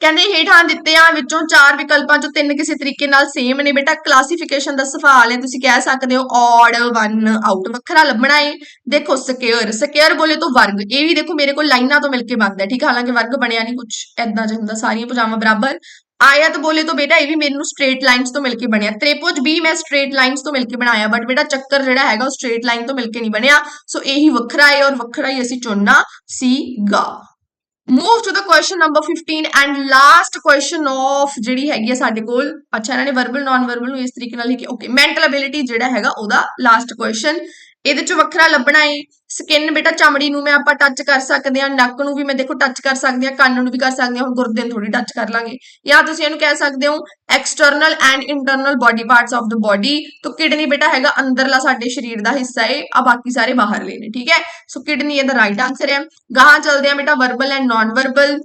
ਕਹਿੰਦੇ ਹੇਠਾਂ ਦਿੱਤਿਆਂ ਵਿੱਚੋਂ ਚਾਰ ਵਿਕਲਪਾਂ ਚੋਂ ਤਿੰਨ ਕਿਸੇ ਤਰੀਕੇ ਨਾਲ ਸੇਮ ਨੇ ਬੇਟਾ। ਕਲਾਸੀਫਿਕੇਸ਼ਨ ਦਾ ਸਵਾਲ ਹੈ, ਤੁਸੀਂ ਕਹਿ ਸਕਦੇ ਹੋ ਔਡ ਵਨ ਆਊਟ ਵੱਖਰਾ ਲੱਭਣਾ ਹੈ ਦੇਖੋ ਸਕੇਅਰ ਸਕੇਅਰ ਬੋਲੇ ਤੋਂ ਵਰਗ। ਇਹ ਵੀ ਦੇਖੋ ਮੇਰੇ ਕੋਲ ਲਾਈਨਾਂ ਤੋਂ ਮਿਲ ਕੇ ਬਣਦਾ ਠੀਕ ਹੈ, ਹਾਲਾਂਕਿ ਵਰਗ ਬਣਿਆ ਨਹੀਂ ਕੁਝ ਐਦਾਂ ਜਿਹਾ ਹੁੰਦਾ, ਸਾਰੀਆਂ ਪਜਾਮਾ ਬਰਾਬਰ। ਆਇਤ ਬੋਲੇ ਤਾਂ ਬੇਟਾ, ਇਹ ਵੀ ਮੈਨੂੰ ਸਟ੍ਰੇਟ ਲਾਈਨਸ ਤੋਂ ਮਿਲ ਕੇ ਬਣਿਆ। ਤ੍ਰਿਭੁਜ ਵੀ ਮੈਂ ਸਟ੍ਰੇਟ ਲਾਈਨਸ ਤੋਂ ਮਿਲ ਕੇ ਬਣਾਇਆ ਬਟ ਜਿਹੜਾ ਹੈਗਾ ਉਹ ਸਟ੍ਰੇਟ ਲਾਈਨ ਤੋਂ ਮਿਲ ਕੇ ਨਹੀਂ ਬਣਿਆ। ਸੋ ਇਹੀ ਵੱਖਰਾ ਹੈ ਔਰ ਵੱਖਰਾ ਹੀ ਅਸੀਂ ਚੁਣਨਾ ਸੀਗਾ। Move to the question number 15 and last question of ਜਿਹੜੀ ਹੈਗੀ ਹੈ ਸਾਡੇ ਕੋਲ, ਅੱਛਾ ਇਹਨਾਂ ਨੇ ਵਰਬਲ ਨਾਨ ਵਰਬਲ ਨੂੰ ਇਸ ਤਰੀਕੇ ਨਾਲ ਲਿਖਿਆ। ਓਕੇ ਮੈਂਟਲ ਅਬਿਲਿਟੀ ਜਿਹੜਾ ਹੈਗਾ ਉਹਦਾ ਲਾਸਟ ਕੁਐਸਚਨ ਇਹਦੇ 'ਚੋਂ ਵੱਖਰਾ ਲੱਭਣਾ ਏ। ਸਕਿਨ ਬੇਟਾ ਚਮੜੀ ਨੂੰ ਮੈਂ ਆਪਾਂ ਟੱਚ ਕਰ ਸਕਦੇ ਹਾਂ, ਨੱਕ ਨੂੰ ਵੀ ਮੈਂ ਦੇਖੋ ਟੱਚ ਕਰ ਸਕਦੇ ਹਾਂ, ਕੰਨ ਨੂੰ ਵੀ ਕਰ ਸਕਦੇ ਹਾਂ, ਹੁਣ ਗੁਰਦੇ ਨੂੰ ਥੋੜੀ ਟੱਚ ਕਰ ਲਾਂਗੇ। ਜਾਂ ਤੁਸੀਂ ਇਹਨੂੰ ਕਹਿ ਸਕਦੇ ਹੋ external and internal body parts of the body ਤੋਂ ਕਿਡਨੀ ਬੇਟਾ ਹੈਗਾ ਅੰਦਰਲਾ ਸਾਡੇ ਸਰੀਰ ਦਾ ਹਿੱਸਾ ਏ ਆ ਬਾਕੀ ਸਾਰੇ ਬਾਹਰਲੇ ਨੇ, ਠੀਕ ਹੈ? ਸੋ ਕਿਡਨੀ ਇਹਦਾ ਰਾਈਟ ਆਨਸਰ ਹੈ। ਗਾਹਾਂ ਚਲਦੇ ਆ ਬੇਟਾ ਵਰਬਲ ਐਂਡ ਨਾਨ ਵਰਬਲ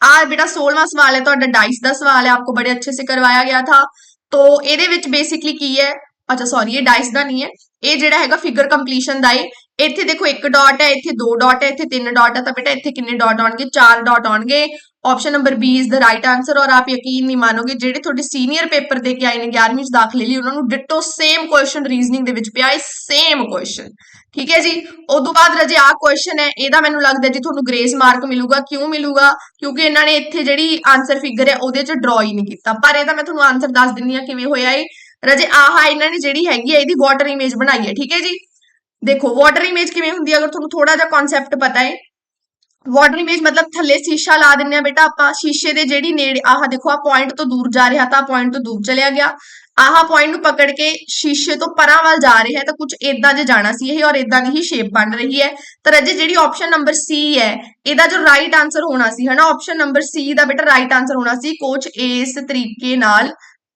ਆ ਬੇਟਾ 16ਵਾਂ ਸਵਾਲ ਹੈ, ਤੁਹਾਡਾ ਡਾਈਸ ਦਾ ਸਵਾਲ ਹੈ, ਆਪਕੋ ਬੜੇ ਅੱਛੇ ਸੇ ਕਰਵਾਇਆ ਗਿਆ ਥਾ। ਤੋ ਇਹਦੇ ਵਿੱਚ ਬੇਸਿਕਲੀ ਕੀ ਹੈ? ਅੱਛਾ ਸੌਰੀ ਇਹ ਡਾइस ਦਾ ਨਹੀਂ ਹੈ। ਇਹ ਜਿਹੜਾ ਹੈਗਾ ਫਿਗਰ ਕੰਪਲੀਸ਼ਨ ਦਾ ਹੈ। ਇੱਥੇ ਦੇਖੋ ਇੱਕ ਡਾਟ ਹੈ, ਇੱਥੇ ਦੋ ਡਾਟ ਹੈ, ਇੱਥੇ ਤਿੰਨ ਡਾਟ ਹੈ। ਤਾਂ ਬੇਟਾ, ਇੱਥੇ ਕਿੰਨੇ ਡਾਟ ਆਉਣਗੇ? ਚਾਰ ਡਾਟ ਆਉਣਗੇ। Option number B is the right answer ਔਰ ਆਪ ਯਕੀਨ ਨਹੀਂ ਮਾਨੋਗੇ, ਜਿਹੜੇ ਤੁਹਾਡੇ ਸੀਨੀਅਰ ਪੇਪਰ ਦੇ ਕੇ ਆਏ ਨੇ 11ਵੀਂ ਚ ਦਾਖਲੇ ਲਈ, ਉਹਨਾਂ ਨੂੰ ਡਿਟੋ ਸੇਮ ਕੁਐਸਚਨ ਰੀਜ਼ਨਿੰਗ ਦੇ ਵਿੱਚ ਪਿਆ ਹੈ ਸੇਮ ਕੁਐਸਚਨ ਠੀਕ ਹੈ ਜੀ? ਉਦੋਂ ਬਾਅਦ ਰਜੇ ਆ ਕੁਐਸਚਨ ਹੈ, ਇਹਦਾ ਮੈਨੂੰ ਲੱਗਦਾ ਜੀ ਤੁਹਾਨੂੰ ਗ੍ਰੇਸ ਮਾਰਕ ਮਿਲੂਗਾ। ਕਿਉਂ ਮਿਲੂਗਾ? ਕਿਉਂਕਿ ਇਹਨਾਂ ਨੇ ਇੱਥੇ ਜਿਹੜੀ ਆਨਸਰ ਫਿਗਰ ਹੈ, ਉਹਦੇ ਚ ਡਰਾ ਹੀ ਨਹੀਂ ਕੀਤਾ। ਪਰ ਇਹਦਾ ਮੈਂ ਤੁਹਾਨੂੰ ਆਨਸਰ ਦੱਸ ਦਿੰਨੀ ਆ ਕਿਵੇਂ ਹੋਇਆ ਏ ਰਜੇ, ਆਹ ਇਹਨਾਂ ਨੇ ਜਿਹੜੀ ਹੈਗੀ ਹੈ ਇਹਦੀ ਵਾਟਰ ਇਮੇਜ ਬਣਾਈ ਹੈ ਠੀਕ ਹੈ ਜੀ? ਦੇਖੋ ਵਾਟਰ ਇਮੇਜ ਕਿਵੇਂ ਹੁੰਦੀ ਹੈ ਅਗਰ ਤੁਹਾਨੂੰ ਥੋੜਾ ਜਿਹਾ ਕਨਸੈਪਟ ਪਤਾ ਹੈ। ਵਾਟਰ ਇਮੇਜ ਮਤਲਬ ਥੱਲੇ ਸ਼ੀਸ਼ਾ ਲਾ ਦਿੰਨੇ ਆ ਬੇਟਾ ਆਪਾਂ, ਸ਼ੀਸ਼ੇ ਦੇ ਜਿਹੜੀ ਨੇੜੇ, ਆਹ ਦੇਖੋ ਆ ਪੁਆਇੰਟ ਤੋਂ ਦੂਰ ਜਾ ਰਿਹਾ ਤਾਂ ਪੁਆਇੰਟ ਤੋਂ ਦੂਰ ਚਲਿਆ ਗਿਆ। ਆਹ ਪੁਆਇੰਟ ਨੂੰ ਪਕੜ ਕੇ ਸ਼ੀਸ਼ੇ ਤੋਂ ਪਰਾਂ ਵੱਲ ਜਾ ਰਿਹਾ ਤਾਂ ਕੁਝ ਇਦਾਂ ਜੇ ਜਾਣਾ ਸੀ ਇਹ, ਔਰ ਇਦਾਂ ਦੀ ਹੀ ਸ਼ੇਪ ਬਣ ਰਹੀ ਹੈ। ਤਾਂ ਰਜੇ, ਜਿਹੜੀ ਆਪਸ਼ਨ ਨੰਬਰ ਸੀ ਹੈ, ਇਹਦਾ ਜੋ ਰਾਈਟ ਆਨਸਰ ਹੋਣਾ ਸੀ, ਹਨਾ? ਆਪਸ਼ਨ ਨੰਬਰ ਸੀ ਦਾ ਬੇਟਾ ਰਾਈਟ ਆਨਸਰ ਹੋਣਾ ਸੀ ਕੋਚ ਇਸ ਤਰੀਕੇ ਨਾਲ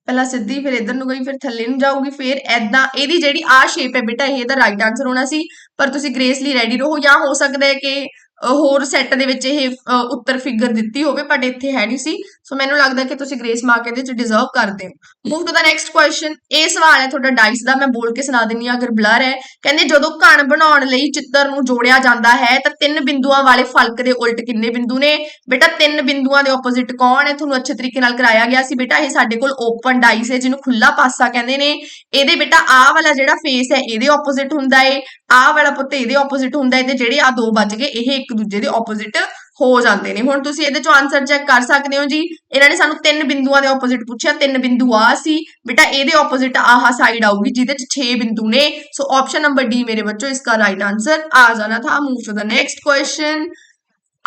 ਪਹਿਲਾਂ ਸਿੱਧੀ, ਫਿਰ ਇਧਰ ਨੂੰ ਗਈ, ਫਿਰ ਥੱਲੇ ਨੂੰ ਜਾਊਗੀ, ਫਿਰ ਐਦਾਂ ਇਹਦੀ ਜਿਹੜੀ ਆ ਸ਼ੇਪ ਹੈ ਬੇਟਾ, ਇਹ ਦਾ ਰਾਈਟ ਆਨਸਰ ਹੋਣਾ ਸੀ, ਪਰ ਤੁਸੀਂ ਗ੍ਰੇਸਲੀ ਰੈਡੀ ਰਹੋ ਜਾਂ ਹੋ ਸਕਦਾ ਹੈ ਕਿ ਹੋਰ ਸੈੱਟ ਦੇ ਵਿੱਚ ਇਹ ਉੱਤਰ ਫਿਗਰ ਦਿੱਤੀ ਹੋਵੇ ਬਟ ਇੱਥੇ ਹੈ ਨਹੀਂ ਸੀ। ਸੋ ਮੈਨੂੰ ਲੱਗਦਾ ਕਿ ਤੁਸੀਂ ਗ੍ਰੇਸ ਮਾਰਕ ਇਹਦੇ ਚ ਡਿਜ਼ਰਵ ਕਰਦੇ ਹੋ। Move to the next question ਇਹ ਸਵਾਲ ਹੈ ਤੁਹਾਡਾ ਡਾਈਸ ਦਾ, ਮੈਂ ਬੋਲ ਕੇ ਸੁਣਾ ਦਿੰਨੀ ਆ ਅਗਰ ਬਲਰ ਹੈ। ਕਹਿੰਦੇ, ਜਦੋਂ ਘਣ ਬਣਾਉਣ ਲਈ ਚਿੱਤਰ ਨੂੰ ਜੋੜਿਆ ਜਾਂਦਾ ਹੈ, ਤਾਂ ਤਿੰਨ ਬਿੰਦੂਆਂ ਵਾਲੇ ਫਲਕ ਦੇ ਉਲਟ ਕਿੰਨੇ ਬਿੰਦੂ ਨੇ? ਬੇਟਾ, ਤਿੰਨ ਬਿੰਦੂਆਂ ਦੇ ਆਪੋਜ਼ਿਟ ਕੌਣ ਹੈ? ਤੁਹਾਨੂੰ ਅੱਛੇ ਤਰੀਕੇ ਨਾਲ ਕਰਾਇਆ ਗਿਆ ਸੀ, ਬੇਟਾ। ਇਹ ਸਾਡੇ ਕੋਲ ਓਪਨ ਡਾਈਸ ਹੈ, ਜਿਹਨੂੰ ਖੁੱਲਾ ਪਾਸਾ ਕਹਿੰਦੇ ਨੇ। ਇਹਦੇ ਬੇਟਾ, ਆਹ ਵਾਲਾ ਜਿਹੜਾ ਫੇਸ ਹੈ, ਇਹਦੇ ਆਪੋਜ਼ਿਟ ਹੁੰਦਾ ਏ। ਆਹ ਵਾਲਾ ਪੁੱਤ ਇਹਦੇ ਆਪੋਜ਼ਿਟ ਹੁੰਦਾ ਏ ਤੇ ਜਿਹੜੇ ਆ ਦੋ ਬਚ ਗਏ, ਇਹ ਇੱਕ ਦੂਜੇ ਦੇ ਆਪੋਜ਼ਿਟ ਹੋ ਜਾਂਦੇ ਨੇ। ਹੁਣ ਤੁਸੀਂ ਇਹਦੇ ਚੋਂ ਆਨਸਰ ਚੈੱਕ ਕਰ ਸਕਦੇ ਹੋ ਜੀ। ਇਹਨਾਂ ਨੇ ਸਾਨੂੰ ਤਿੰਨ ਬਿੰਦੂਆਂ ਦੇ ਆਪੋਜ਼ਿਟ ਪੁੱਛਿਆ। ਤਿੰਨ ਬਿੰਦੂ ਆ ਸੀ। ਬੇਟਾ, ਇਹਦੇ ਆਪੋਜ਼ਿਟ ਆਹ ਸਾਈਡ ਆਊਗੀ, ਜਿਹਦੇ ਚ 6 ਬਿੰਦੂ ਨੇ। ਸੋ ਆਪਸ਼ਨ ਨੰਬਰ ਡੀ ਮੇਰੇ ਬੱਚੋ ਇਸਕਾ ਰਾਈਟ ਆਨਸਰ ਆ ਜਾਣਾ ਥਾ। Move to the next question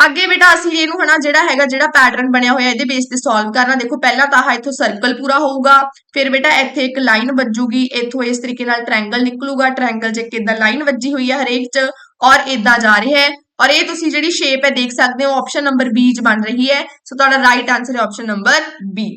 ਅੱਗੇ ਬੇਟਾ, ਅਸੀਂ ਇਹਨੂੰ ਹਨਾ, ਜਿਹੜਾ ਹੈਗਾ, ਜਿਹੜਾ ਪੈਟਰਨ ਬਣਿਆ ਹੋਇਆ, ਇਹਦੇ ਬੇਸ ਤੇ ਸੋਲਵ ਕਰਨਾ। ਦੇਖੋ, ਪਹਿਲਾਂ ਤਾਂ ਆ ਇੱਥੋਂ ਸਰਕਲ ਪੂਰਾ ਹੋਊਗਾ। ਫਿਰ ਬੇਟਾ, ਇੱਥੇ ਇੱਕ ਲਾਈਨ ਵੱਜੂਗੀ। ਇੱਥੋਂ ਇਸ ਤਰੀਕੇ ਨਾਲ ਟ੍ਰਾਇੰਗਲ ਨਿਕਲੂਗਾ। ਟ੍ਰਾਇੰਗਲ ਜੇ ਕਿਦਾਂ ਲਾਈਨ ਵੱਜੀ ਹੋਈ ਹੈ ਹਰੇਕ ਚ। ਔਰ ਇਦਾਂ ਜਾ ਰਿਹਾ ਹੈ। ਔਰ ਇਹ ਤੁਸੀਂ ਜਿਹੜੀ ਸ਼ੇਪ ਹੈ ਦੇਖ ਸਕਦੇ ਹੋ ਆਪਸ਼ਨ ਨੰਬਰ ਬੀ 'ਚ ਬਣ ਰਹੀ ਹੈ। ਸੋ ਤੁਹਾਡਾ ਰਾਈਟ ਆਨਸਰ ਹੈ option number B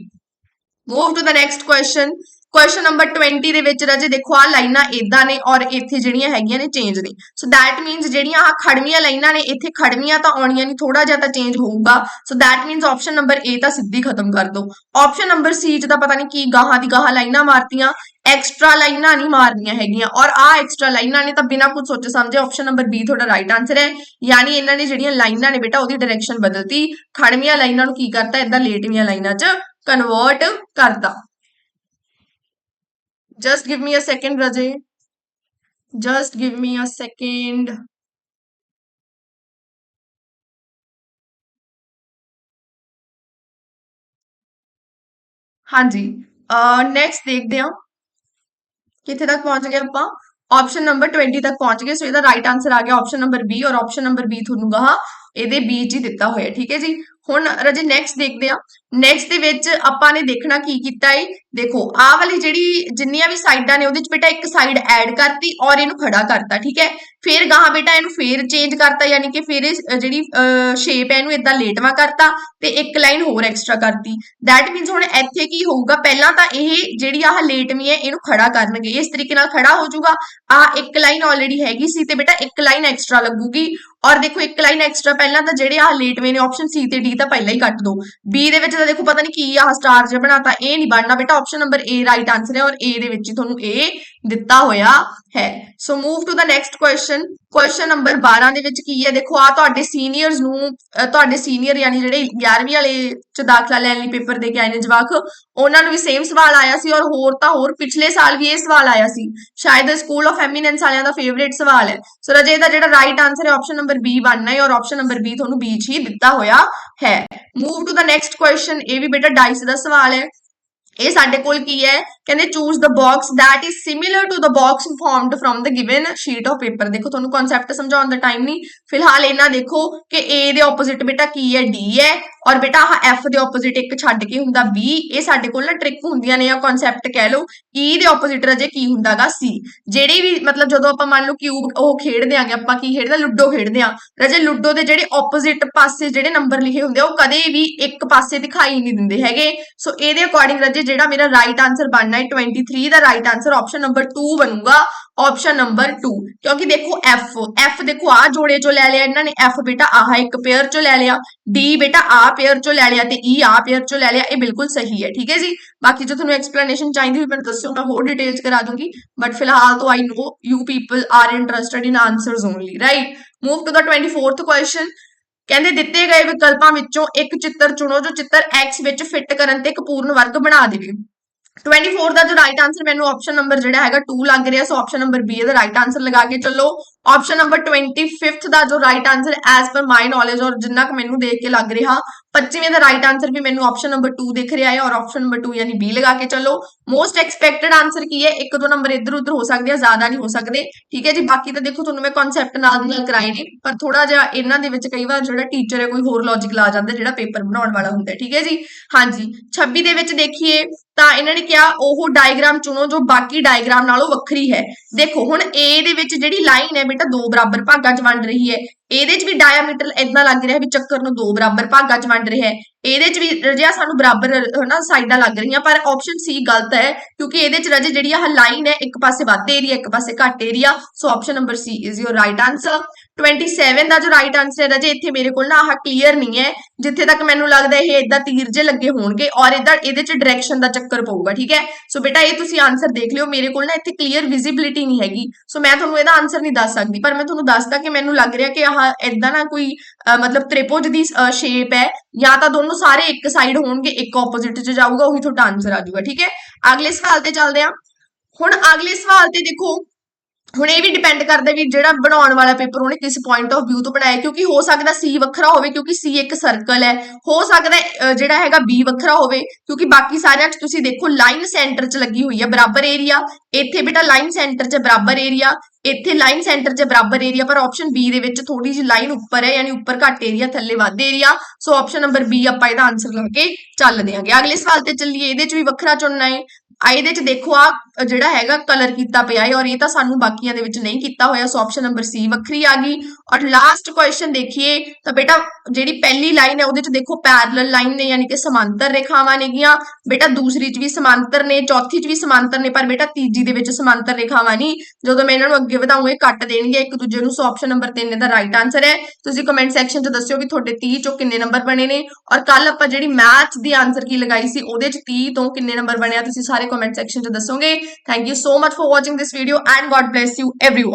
move to the next question question number 20 ਦੇ ਵਿੱਚ ਰਾਜੇ ਦੇਖੋ ਆ ਲਾਈਨਾਂ ਇਦਾਂ ਨੇ ਔਰ ਇੱਥੇ ਜਿਹੜੀਆਂ ਹੈਗੀਆਂ ਨੇ ਚੇਂਜ ਨੇ। ਸੋ ਦੈਟ ਮੀਨਸ ਜਿਹੜੀਆਂ ਆ ਖੜਵੀਆਂ ਲਾਈਨਾਂ ਨੇ, ਇੱਥੇ ਖੜਵੀਆਂ ਤਾਂ ਆਉਣੀਆਂ ਨਹੀਂ ਥੋੜਾ ਜਿਹਾ ਤਾਂ ਚੇਂਜ ਹੋਊਗਾ। So that means option number A ਤਾਂ ਸਿੱਧੀ ਖਤਮ ਕਰ ਦਿਓ। ਆਪਸ਼ਨ ਨੰਬਰ C ਚ ਤਾਂ ਪਤਾ ਨਹੀਂ ਕੀ ਗਾਹਾਂ ਦੀ ਗਾਹਾਂ ਲਾਈਨਾਂ ਮਾਰਤੀਆਂ। ਐਕਸਟਰਾ ਲਾਈਨਾਂ ਨਹੀਂ ਮਾਰਨੀਆਂ ਹੈਗੀਆਂ ਔਰ ਆ ਐਕਸਟਰਾ ਲਾਈਨਾਂ ਨੇ ਤਾਂ ਬਿਨਾਂ ਕੁਝ ਸੋਚੇ ਸਮਝੇ ਆਪਸ਼ਨ ਨੰਬਰ B ਤੁਹਾਡਾ ਰਾਈਟ ਆਨਸਰ ਹੈ ਯਾਨੀ ਇਹਨਾਂ ਨੇ ਜਿਹੜੀਆਂ ਲਾਈਨਾਂ ਨੇ ਬੇਟਾ ਉਹਦੀ ਡਾਇਰੈਕਸ਼ਨ ਬਦਲਤੀ ਖੜਵੀਆਂ ਲਾਈਨਾਂ ਨੂੰ ਕੀ ਕਰਤਾ ਇਦਾਂ ਲੇਟਵੀਆਂ ਲਾਈਨਾਂ 'ਚ ਕਨਵਰਟ ਕਰਤਾ just give me a second rajay just give me a second. ਹਾਂਜੀ ਨੈਕਸਟ ਦੇਖਦੇ ਹਾਂ ਕਿੱਥੇ ਤੱਕ ਪਹੁੰਚ ਗਏ ਆਪਾਂ? ਆਪਸ਼ਨ ਨੰਬਰ 20 ਤੱਕ ਪਹੁੰਚ ਗਏ। ਸੋ ਇਹਦਾ ਰਾਈਟ ਆਨਸਰ ਆ ਗਿਆ ਆਪਸ਼ਨ ਨੰਬਰ B ਔਰ ਆਪਸ਼ਨ ਨੰਬਰ B ਤੁਹਾਨੂੰ ਗਾਹਾਂ ਇਹਦੇ B ਚ ਦਿੱਤਾ ਹੋਇਆ ਠੀਕ ਹੈ ਜੀ? ਹੁਣ ਰਜੇ ਨੈਕਸਟ ਦੇਖਦੇ ਆ ਨੈਕਸਟ ਦੇ ਵਿੱਚ ਆਪਾਂ ਨੇ ਦੇਖਣਾ ਕੀ ਕੀਤਾ ਏ? ਦੇਖੋ, ਆਹ ਵਾਲੀ ਜਿਹੜੀ ਜਿੰਨੀਆਂ ਵੀ ਸਾਈਡਾਂ ਨੇ, ਉਹਦੇ ਚ ਬੇਟਾ ਇੱਕ ਸਾਈਡ ਐਡ ਕਰਤੀ ਔਰ ਇਹਨੂੰ ਖੜਾ ਕਰਤਾ, ਠੀਕ ਹੈ? ਫਿਰ ਗਾਹਾਂ ਬੇਟਾ ਇਹਨੂੰ ਫੇਰ ਚੇਂਜ ਕਰਤਾ, ਯਾਨੀ ਕਿ ਫਿਰ ਇਹ ਜਿਹੜੀ ਸ਼ੇਪ ਹੈ ਇਹਨੂੰ ਇਦਾਂ ਲੇਟਵਾ ਕਰਤਾ ਤੇ ਇੱਕ ਲਾਈਨ ਹੋਰ ਐਕਸਟਰਾ ਕਰਤੀ। ਦੈਟ ਮੀਨਸ ਹੁਣ ਇੱਥੇ ਕੀ ਹੋਊਗਾ? ਪਹਿਲਾਂ ਤਾਂ ਇਹ ਜਿਹੜੀ ਆਹ ਲੇਟਵੀਂ ਹੈ, ਇਹਨੂੰ ਖੜਾ ਕਰਨਗੇ। ਇਸ ਤਰੀਕੇ ਨਾਲ ਖੜਾ ਹੋ ਜਾਊਗਾ। ਆਹ ਇੱਕ ਲਾਈਨ ਆਲਰੇਡੀ ਹੈਗੀ ਸੀ ਤੇ ਬੇਟਾ ਇੱਕ ਲਾਈਨ ਐਕਸਟਰਾ ਲੱਗੂਗੀ। ਔਰ ਦੇਖੋ, ਇੱਕ ਲਾਈਨ ਐਕਸਟਰਾ ਪਹਿਲਾਂ ਤਾਂ ਜਿਹੜੇ ਆਹ ਲੇਟਵੇ ਨੇ ਆਪਸ਼ਨ ਸੀ ਤੇ ਡੀ ਤਾਂ ਪਹਿਲਾਂ ਹੀ ਕੱਟ ਦੋ। ਬੀ ਦੇ ਵਿੱਚ ਤਾਂ ਦੇਖੋ, ਪਤਾ ਨਹੀਂ ਕੀ ਆਹ ਸਟਾਰ ਜਿਹਾ ਬਣਾਤਾ ਇਹ ਨਹੀਂ ਬਣਨਾ। ਬੇਟਾ option number A right answer ਹੈ ਔਰ ਏ ਦੇ ਵਿੱਚ ਹੀ ਤੁਹਾਨੂੰ ਇਹ ਦਿੱਤਾ ਹੋਇਆ ਹੈ। So move to the next question question number 12 ਦੇ ਵਿੱਚ ਕੀ ਹੈ? ਦੇਖੋ ਆ ਤੁਹਾਡੇ ਸੀਨੀਅਰਸ ਨੂੰ ਤੁਹਾਡੇ ਸੀਨੀਅਰ ਯਾਨੀ ਜਿਹੜੇ 11ਵੀਂ ਵਾਲੇ ਚ ਦਾਖਲਾ ਲੈਣ ਲਈ ਪੇਪਰ ਦੇ ਕੇ ਆਏ ਨੇ ਜਵਾਕ, ਉਹਨਾਂ ਨੂੰ ਵੀ ਸੇਮ ਸਵਾਲ ਆਇਆ ਸੀ ਔਰ ਹੋਰ ਤਾਂ ਹੋਰ ਪਿਛਲੇ ਸਾਲ ਵੀ ਇਹ ਸਵਾਲ ਆਇਆ ਸੀ। ਸ਼ਾਇਦ ਸਕੂਲ ਆਫ ਐਮੀਨੈਂਸ ਵਾਲਿਆਂ ਦਾ ਫੇਵਰੇਟ ਸਵਾਲ ਹੈ। ਸੋ ਰਜੇ ਦਾ ਜਿਹੜਾ ਰਾਈਟ ਆਨਸਰ ਹੈ ਆਪਸ਼ਨ ਨੰਬਰ ਬੀ ਬਣਨਾ ਹੈ ਔਰ ਆਪਸ਼ਨ ਨੰਬਰ ਬੀ ਤੁਹਾਨੂੰ ਬੀ ਚ ਹੀ ਦਿੱਤਾ ਹੋਇਆ ਹੈ। Move to the next question ਇਹ ਵੀ ਬੇਟਾ ਡਾਈਸ ਦਾ ਸਵਾਲ ਹੈ। ਇਹ ਸਾਡੇ ਕੋਲ ਕੀ ਹੈ? ਕਹਿੰਦੇ choose the box that is similar to the box formed from the given sheet of paper ਦੇਖੋ ਤੁਹਾਨੂੰ ਕਨਸੈਪਟ ਸਮਝਾਉਣ ਦਾ ਟਾਈਮ ਨਹੀਂ। ਫਿਲਹਾਲ ਇਹਨਾਂ ਦੇਖੋ ਕਿ A ਦੇ ਆਪੋਜ਼ਿਟ ਬੇਟਾ ਕੀ ਹੈ? D ਹੈ। ਔਰ ਬੇਟਾ ਆਹ F ਦੇ ਆਪੋਜ਼ਿਟ ਇੱਕ ਛੱਡ ਕੇ ਹੁੰਦਾ B ਇਹ ਸਾਡੇ ਕੋਲ ਨਾ ਟ੍ਰਿਕ ਹੁੰਦੀਆਂ ਨੇ ਜਾਂ ਕਨਸੈਪਟ ਕਹਿ ਲਓ। E ਦੇ ਆਪੋਜ਼ਿਟ ਰਜੇ ਕੀ ਹੁੰਦਾਗਾ? C ਜਿਹੜੀ ਵੀ ਮਤਲਬ ਜਦੋਂ ਆਪਾਂ ਮੰਨ ਲਓ ਕਿਊਬ ਉਹ ਖੇਡਦੇ ਆਂਗੇ, ਆਪਾਂ ਕੀ ਖੇਡਦੇ ਲੁੱਡੋ ਖੇਡਦੇ ਆਂ। ਰਜੇ ਲੁੱਡੋ ਦੇ ਜਿਹੜੇ ਆਪੋਜ਼ਿਟ ਪਾਸੇ ਜਿਹੜੇ ਨੰਬਰ ਲਿਖੇ ਹੁੰਦੇ ਆ, ਉਹ ਕਦੇ ਵੀ ਇੱਕ ਪਾਸੇ ਦਿਖਾਈ ਨਹੀਂ ਦਿੰਦੇ ਹੈਗੇ। ਸੋ ਇਹਦੇ ਅਕੋਰਡਿੰਗ ਰਜੇ ਜਿਹੜਾ ਮੇਰਾ ਰਾਈਟ ਆਨਸਰ ਬਣਨਾ ਹੈ 23 ਦਾ ਰਾਈਟ ਆਨਸਰ ਆਪਸ਼ਨ ਨੰਬਰ 2 ਬਣੂਗਾ ਆਪਸ਼ਨ ਨੰਬਰ 2 ਕਿਉਂਕਿ ਦੇਖੋ F F ਦੇਖੋ ਆ ਜੋੜੇ ਚੋਂ ਲੈ ਲਿਆ ਇਹਨਾਂ ਨੇ F ਬੇਟਾ ਆਹ ਇੱਕ ਪੇਅਰ ਚੋਂ ਲੈ ਲਿਆ D ਬੇਟਾ ਆ ਪੇਅਰ ਚੋਂ ਲੈ ਲਿਆ ਤੇ E ਆ ਪੇਅਰ ਚੋਂ ਲੈ ਲਿਆ ਇਹ ਬਿਲਕੁਲ ਸਹੀ ਹੈ ਠੀਕ ਹੈ ਜੀ ਬਾਕੀ ਜੋ ਤੁਹਾਨੂੰ ਐਕਸਪਲੇਨੇਸ਼ਨ ਚਾਹੀਦੀ ਹੋਈ ਮੈਨੂੰ ਦੱਸਿਓ ਮੈਂ ਹੋਰ ਡਿਟੇਲਸ ਕਰਾ ਦੂੰਗੀ ਬਟ ਫਿਲਹਾਲ ਤੋਂ I know you people are interested in answers only right move to the 24th question ਕਹਿੰਦੇ ਦਿੱਤੇ ਗਏ ਵਿਕਲਪਾਂ ਵਿੱਚੋਂ ਇੱਕ ਚਿੱਤਰ ਚੁਣੋ, ਜੋ ਚਿੱਤਰ X ਵਿੱਚ ਫਿੱਟ ਕਰਨ ਤੇ ਇੱਕ ਪੂਰਨ ਵਰਗ ਬਣਾ ਦੇਵੇ। 24 ਦਾ ਜੋ ਰਾਈਟ ਆਨਸਰ ਮੈਨੂੰ ਆਪਸ਼ਨ ਨੰਬਰ ਜਿਹੜਾ ਹੈਗਾ 2 ਲੱਗ ਰਿਹਾ, ਸੋ ਆਪਸ਼ਨ ਨੰਬਰ B ਦਾ ਰਾਈਟ ਆਨਸਰ ਲਗਾ ਕੇ ਚੱਲੋ। ਆਪਸ਼ਨ ਨੰਬਰ 25th ਦਾ ਜੋ ਰਾਈਟ ਆਨਸਰ ਐਸ ਪਰ ਮਾਈ ਨੌਲੇਜ ਔਰ ਜਿੰਨਾ ਕੁ ਮੈਨੂੰ ਦੇਖ ਕੇ ਲੱਗ ਰਿਹਾ 25ਵੇਂ ਦਾ ਰਾਈਟ ਆਨਸਰ ਵੀ ਮੈਨੂੰ ਆਪਸ਼ਨ ਨੰਬਰ 2 ਦਿਖ ਰਿਹਾ ਹੈ ਔਰ ਆਪਸ਼ਨ ਨੰਬਰ 2 ਯਾਨੀ ਬੀ ਲਗਾ ਕੇ ਚੱਲੋ। ਮੋਸਟ ਐਕਸਪੈਕਟਡ ਆਨਸਰ ਕੀ ਹੈ? ਇੱਕ ਦੋ ਨੰਬਰ ਇੱਧਰ ਉੱਧਰ ਹੋ ਸਕਦੇ ਆ, ਜ਼ਿਆਦਾ ਨਹੀਂ ਹੋ ਸਕਦੇ। ਠੀਕ ਹੈ ਜੀ? ਬਾਕੀ ਤਾਂ ਦੇਖੋ ਤੁਹਾਨੂੰ ਮੈਂ ਕਨਸੈਪਟ ਨਾਲ ਦੀ ਨਾਲ ਕਰਾਏ ਨੇ, ਪਰ ਥੋੜਾ ਜਿਹਾ ਇਹਨਾਂ ਦੇ ਵਿੱਚ ਕਈ ਵਾਰ ਜਿਹੜਾ ਟੀਚਰ ਹੈ ਕੋਈ ਹੋਰ ਲੌਜੀਕ ਲਾ ਜਾਂਦਾ ਜਿਹੜਾ ਪੇਪਰ ਬਣਾਉਣ ਵਾਲਾ ਹੁੰਦਾ ਠੀਕ ਹੈ ਜੀ? ਹਾਂਜੀ। 26 ਦੇ ਵਿੱਚ ਦੇਖੀਏ, ਤਾਂ ਇਹਨਾਂ ਨੇ ਕਿਹਾ, ਉਹ ਡਾਇਗਰਾਮ ਚੁਣੋ ਜੋ ਬਾਕੀ ਡਾਇਗਰਾਮ ਨਾਲੋਂ ਵੱਖਰੀ ਹੈ। ਦੇਖੋ, ਹੁਣ A ਦੇ ਵਿੱਚ ਜਿਹੜੀ ਲਾਈਨ ਹੈ ਬੇਟਾ ਦੋ ਬਰਾਬਰ ਭਾਗਾਂ 'ਚ ਵੰਡ ਰਹੀ ਹੈ। ਇਹਦੇ 'ਚ ਵੀ ਡਾਇਆਮੀਟਰ ਇਦਾਂ ਲੱਗ ਰਿਹਾ ਵੀ ਚੱਕਰ ਨੂੰ ਦੋ ਬਰਾਬਰ ਭਾਗਾਂ 'ਚ ਵੰਡ ਰਿਹਾ ਹੈ। ਇਹਦੇ 'ਚ ਵੀ ਰਜਿਆ ਸਾਨੂੰ ਬਰਾਬਰ, ਹਨਾ, ਸਾਈਡਾਂ ਲੱਗ ਰਹੀਆਂ, ਪਰ ਆਪਸ਼ਨ ਸੀ ਗਲਤ ਹੈ, ਕਿਉਂਕਿ ਇਹਦੇ 'ਚ ਰਜੇ ਜਿਹੜੀ ਆਹ ਲਾਈਨ ਹੈ, ਇੱਕ ਪਾਸੇ ਵੱਧ ਏਰੀਆ ਇੱਕ ਪਾਸੇ ਘੱਟ area so option number C is your right answer 27 ਦਾ ਜੋ ਰਾਈਟ ਆਨਸਰ ਹੈ ਰਜੇ ਇੱਥੇ ਮੇਰੇ ਕੋਲ ਨਾ ਆਹ ਕਲੀਅਰ ਨਹੀਂ ਹੈ। ਜਿੱਥੇ ਤੱਕ ਮੈਨੂੰ ਲੱਗਦਾ ਇਹ ਇਦਾਂ ਤੀਰ ਜੇ ਲੱਗੇ ਹੋਣਗੇ ਔਰ ਇਹਦਾ ਇਹਦੇ 'ਚ ਡਾਇਰੈਕਸ਼ਨ ਦਾ ਚੱਕਰ ਪਊਗਾ, ਠੀਕ ਹੈ? ਸੋ ਬੇਟਾ, ਇਹ ਤੁਸੀਂ ਆਨਸਰ ਦੇਖ ਲਿਓ, ਮੇਰੇ ਕੋਲ ਨਾ ਇੱਥੇ ਕਲੀਅਰ ਵਿਜ਼ਿਬਿਲਿਟੀ ਨਹੀਂ ਹੈਗੀ। ਸੋ ਮੈਂ ਤੁਹਾਨੂੰ ਇਹਦਾ ਆਨਸਰ ਨਹੀਂ ਦੱਸ ਸਕਦੀ, ਪਰ ਮੈਂ ਤੁਹਾਨੂੰ ਦੱਸਦਾ ਕਿ ਮੈਨੂੰ ਲੱਗ ਰਿਹਾ ਕਿ ਆਹ ਇਦਾਂ ਨਾ ਕੋਈ, ਅਹ ਮਤਲਬ ਤ੍ਰਿਭੁਜ ਦੀ ਸ਼ੇਪ ਹੈ, ਜਾਂ ਤਾਂ ਦੋਨੋਂ ਸਾਰੇ ਇੱਕ ਸਾਈਡ ਹੋਣਗੇ, ਇੱਕ ਆਪੋਜ਼ਿਟ 'ਚ ਜਾਊਗਾ, ਉਹੀ ਤੁਹਾਡਾ ਆਨਸਰ ਆ ਜਾਊਗਾ, ਠੀਕ ਹੈ? ਅਗਲੇ ਸਵਾਲ ਤੇ ਚੱਲਦੇ ਹਾਂ। ਹੁਣ ਅਗਲੇ ਸਵਾਲ ਤੇ ਦੇਖੋ ਹੁਣ ਇਹ ਵੀ ਡਿਪੈਂਡ ਕਰਦਾ ਵੀ ਜਿਹੜਾ ਬਣਾਉਣ ਵਾਲਾ ਪੇਪਰ ਉਹਨੇ ਕਿਸ ਪੁਆਇੰਟ ਆਫ View ਤੋਂ ਬਣਾਇਆ, ਕਿਉਂਕਿ ਹੋ ਸਕਦਾ C ਵੱਖਰਾ ਹੋਵੇ, ਕਿਉਂਕਿ C ਇੱਕ ਸਰਕਲ ਹੈ। ਹੋ ਸਕਦਾ ਜਿਹੜਾ ਹੈਗਾ B ਵੱਖਰਾ ਹੋਵੇ, ਕਿਉਂਕਿ ਬਾਕੀ ਸਾਰਿਆਂ 'ਚ ਤੁਸੀਂ ਦੇਖੋ ਲਾਈਨ ਸੈਂਟਰ 'ਚ ਲੱਗੀ ਹੋਈ ਹੈ ਬਰਾਬਰ ਏਰੀਆ ਇੱਥੇ ਬੇਟਾ ਲਾਈਨ ਸੈਂਟਰ 'ਚ ਬਰਾਬਰ ਏਰੀਆ ਇੱਥੇ ਲਾਈਨ ਸੈਂਟਰ 'ਚ ਬਰਾਬਰ ਏਰੀਆ ਪਰ ਆਪਸ਼ਨ B ਦੇ ਵਿੱਚ ਥੋੜੀ ਜਿਹੀ ਲਾਈਨ ਉੱਪਰ ਹੈ, ਯਾਨੀ ਉੱਪਰ ਘੱਟ ਏਰੀਆ ਥੱਲੇ ਵੱਧ area so option number B ਆਪਾਂ ਇਹਦਾ ਆਨਸਰ ਲਾ ਕੇ ਚੱਲ ਦਿਆਂਗੇ ਅਗਲੇ ਸਵਾਲ ਤੇ ਚੱਲੀਏ, ਇਹਦੇ 'ਚ ਵੀ ਵੱਖਰਾ ਚੁਣਨਾ ਹੈ। ਆ ਇਹਦੇ 'ਚ ਦੇਖੋ ਆ ਜਿਹੜਾ ਹੈਗਾ ਕਲਰ ਕੀਤਾ ਪਿਆ ਹੈ ਔਰ ਇਹ ਤਾਂ ਸਾਨੂੰ ਬਾਕੀਆਂ ਦੇ ਵਿੱਚ ਨਹੀਂ ਕੀਤਾ ਹੋਇਆ, ਸੋ ਆਪਸ਼ਨ ਨੰਬਰ ਸੀ ਵੱਖਰੀ ਆ ਗਈ। ਔਰ ਲਾਸਟ ਕੁਐਸਚਨ ਦੇਖੀਏ ਤਾਂ ਬੇਟਾ ਜਿਹੜੀ ਪਹਿਲੀ ਲਾਈਨ ਹੈ ਉਹਦੇ 'ਚ ਦੇਖੋ ਪੈਰਲਲ ਲਾਈਨ ਨੇ ਯਾਨੀ ਕਿ ਸਮਾਂਤਰ ਰੇਖਾਵਾਂ ਨੇਗੀਆਂ। ਬੇਟਾ ਦੂਸਰੀ 'ਚ ਵੀ ਸਮਾਂਤਰ ਨੇ, ਚੌਥੀ 'ਚ ਵੀ ਸਮਾਂਤਰ ਨੇ, ਪਰ ਬੇਟਾ ਤੀਜੀ ਦੇ ਵਿੱਚ ਸਮਾਂਤਰ ਰੇਖਾਵਾਂ ਨਹੀਂ। ਜਦੋਂ ਮੈਂ ਇਹਨਾਂ ਨੂੰ ਅੱਗੇ ਵਧਾਉਂਗਾ ਇਹ ਕੱਟ ਦੇਣਗੇ ਇੱਕ ਦੂਜੇ ਨੂੰ, ਸੋ ਆਪਸ਼ਨ ਨੰਬਰ 3 ਦਾ ਰਾਈਟ ਆਨਸਰ ਹੈ। ਤੁਸੀਂ ਕਮੈਂਟ ਸੈਕਸ਼ਨ 'ਚ ਦੱਸਿਓ ਵੀ ਤੁਹਾਡੇ 30 ਚੋਂ ਕਿੰਨੇ ਨੰਬਰ ਬਣੇ ਨੇ। ਔਰ ਕੱਲ ਆਪਾਂ ਜਿਹੜੀ ਮੈਥ ਦੀ ਆਨਸਰ ਕੀ ਲਗਾਈ ਸੀ, ਉਹਦੇ 'ਚ 30 ਤੋਂ ਕਿੰਨੇ ਨੰਬਰ ਬਣਿਆ, ਤੁਸੀਂ ਸਾਰੇ ਕਮੈਂਟ ਸੈਕਸ਼ਨ 'ਚ ਦੱਸੋਗੇ। Thank you so much for watching this video and God bless you everyone.